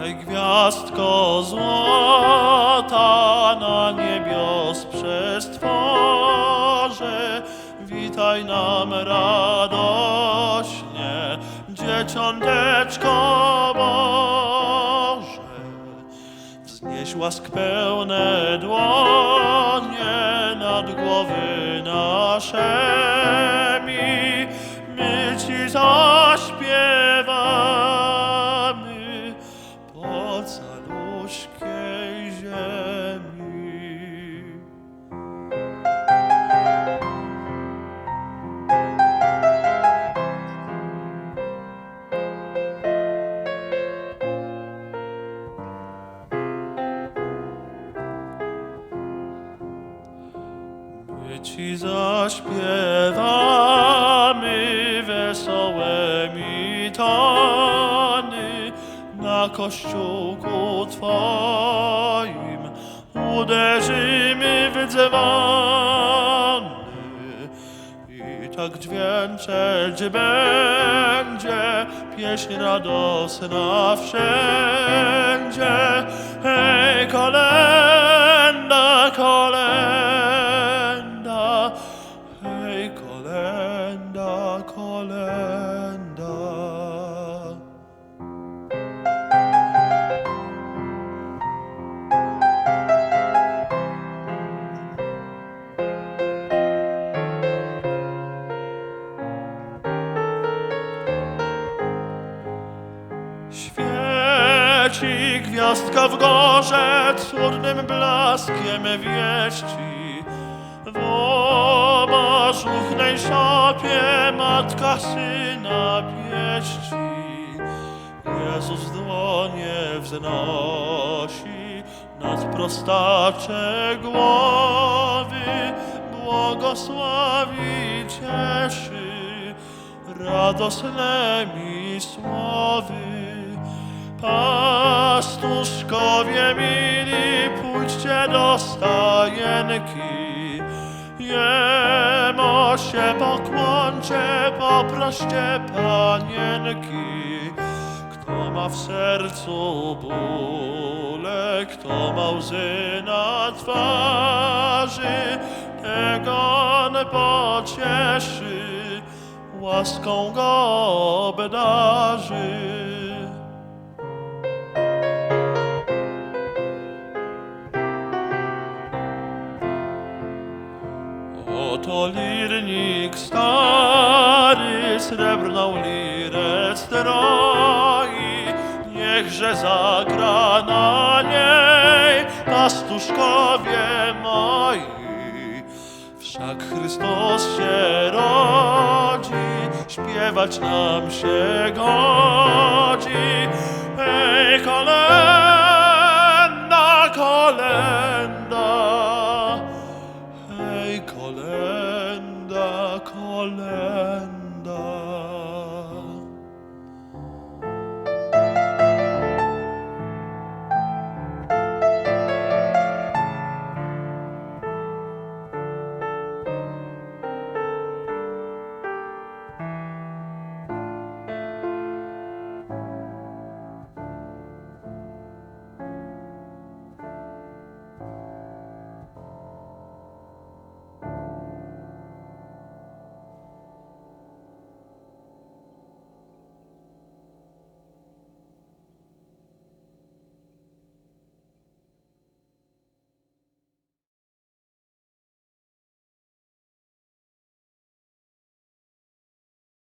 Gwiazdko złota na niebios przestworze, witaj nam radośnie, dzieciąteczko Boże. Wznieś łask pełne dłonie nad głowy naszemi, Ci zaśpiewamy wesołymi tony na kościółku Twoim uderzymy w dzwony i tak dźwięczeć będzie pieśń radosna wszędzie. Hej, kolenda, kolenda, Świeci gwiazdka w gorze cudnym blaskiem wieści. W oba żuchnej szopie matka syna pieści. Jezus dłonie wznosi nad prostacze głowy, błogosławi cieszy radosnymi słowy. Pastuszkowie mili, pójdźcie do stajenki. Jemo się pokłoncie, poproście panienki. Kto ma w sercu bóle, kto ma łzy na twarzy, tego on pocieszy, łaską go obdarzy. Oto lirnik stary, srebrną lirę stroi, niechże zagra na niej pastuszkowie moi. Wszak Chrystus się rodzi, śpiewać nam się godzi. Hej, kolenda,